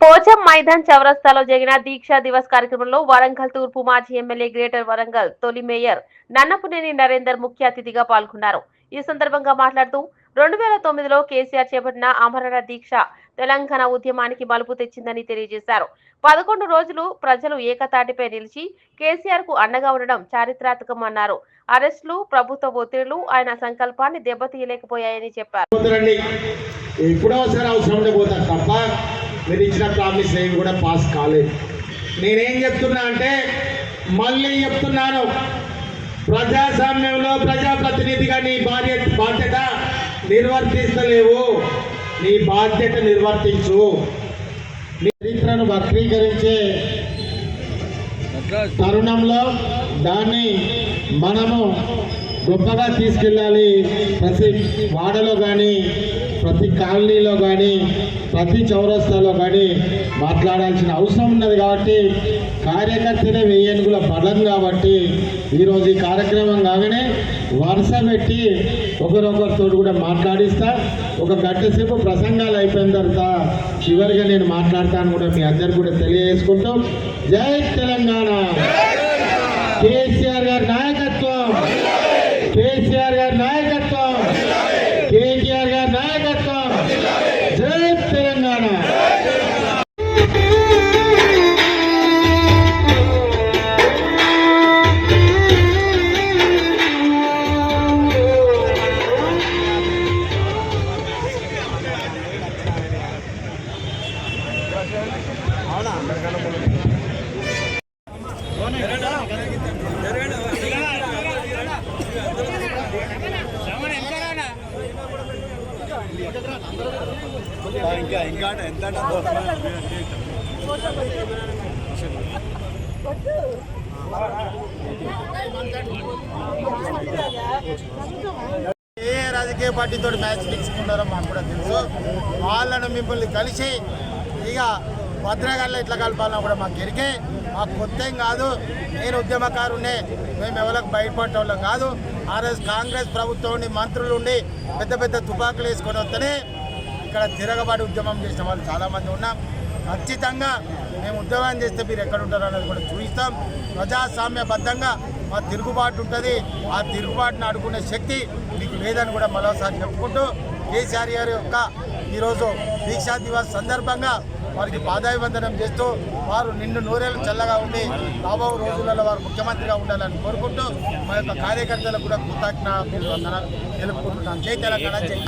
పోచం మైదాన్ చౌరస్తాలో జరిగిన దీక్షా దివస్ కార్యక్రమంలో వరంగల్ తూర్పు మాజీ ఎమ్మెల్యే గ్రేటర్ వరంగల్ తొలి మేయర్ నన్నపునేని నరేందర్ ముఖ్య అతిథిగా పాల్గొన్నారు. ఈ సందర్భంగా మాట్లాడుతూ రెండు వేల తొమ్మిదిలో కేసీఆర్ చేపట్టిన అమరణ దీక్ష తెలంగాణ ఉద్యమానికి మలుపు తెచ్చిందని తెలియజేశారు. పదకొండు రోజులు ప్రజలు ఏకతాటిపై నిలిచి కేసీఆర్కు అండగా ఉండడం చారిత్రాత్మకం అన్నారు. అరెస్టులు ప్రభుత్వ ఒత్తిళ్ళు ఆయన సంకల్పాన్ని దెబ్బతీయలేకపోయాయని చెప్పారు. మీరు ఇచ్చిన ప్రామిస్ ఏవి కూడా పాస్ కాలేదు. నేనేం చెప్తున్నా అంటే మళ్ళీ చెప్తున్నాను. ప్రజాస్వామ్యంలో ప్రజాప్రతినిధిగా నీ బాధ్యత బాధ్యత నిర్వర్తిస్తలేవు. నీ బాధ్యత నిర్వర్తించు. నీ చరిత్రను వక్రీకరించే తరుణంలో దాన్ని మనము గొప్పగా తీసుకెళ్ళాలి. ప్రతి వాడలో కానీ ప్రతి కాలనీలో కానీ ప్రతి చౌరస్తాలో కానీ మాట్లాడాల్సిన అవసరం ఉన్నది కాబట్టి కార్యకర్తనే వెయ్యనుగుల బలం కాబట్టి ఈరోజు ఈ కార్యక్రమం కాగానే వరుస పెట్టి ఒకరొకరితో కూడా మాట్లాడిస్తా. ఒక గంట సేపు ప్రసంగాలు అయిపోయిన తర్వాత చివరిగా నేను మాట్లాడతాను కూడా మీ అందరు కూడా తెలియజేసుకుంటూ. జై తెలంగాణ! కేసీఆర్ గారి నాయకత్వం కేసీఆర్ గారి నాయకత్వం. కేటీఆర్ గారి నాయకత్వం. జై తెలంగాణ. అవునా ఇంకా ఇంకా ఎంత ఏ రాజకీయ పార్టీతో మ్యాచ్ తీసుకున్నారో మాకు కూడా తెలుసు. వాళ్ళను మిమ్మల్ని కలిసి ఇక భద్రగాల్లో ఇట్లా కలపాలన్నా కూడా మాకు ఎరికే. మాకు కొత్త ఏం కాదు. నేను ఉద్యమకారునే మేము ఎవరికి బయటపడటం వాళ్ళం కాదు. ఆ రోజు కాంగ్రెస్ ప్రభుత్వం ఉండి మంత్రులు ఉండి పెద్ద పెద్ద తుపాకులు వేసుకొని వస్తేనే ఇక్కడ తిరగబాటు ఉద్యమం చేసిన వాళ్ళు చాలామంది ఉన్నాం ఖచ్చితంగా మేము ఉద్యమం చేస్తే మీరు ఎక్కడుంటారు అనేది కూడా చూపిస్తాం. ప్రజాస్వామ్యబద్ధంగా మా తిరుగుబాటు ఉంటుంది. ఆ తిరుగుబాటును అడుగునే శక్తి మీకు లేదని కూడా మరోసారి చెప్పుకుంటూ కేసీఆర్ గారి యొక్క ఈరోజు దీక్షా దివస్ సందర్భంగా వారికి పాదాభివందనం చేస్తూ వారు నిండు నూరేళ్ళు చల్లగా ఉండి రాబో రోజులలో వారు ముఖ్యమంత్రిగా ఉండాలని కోరుకుంటూ మా యొక్క కార్యకర్తలకు కూడా కృతజ్ఞతలు వందనాలు తెలుపుకుంటున్నాను జై తెలంగాణ జై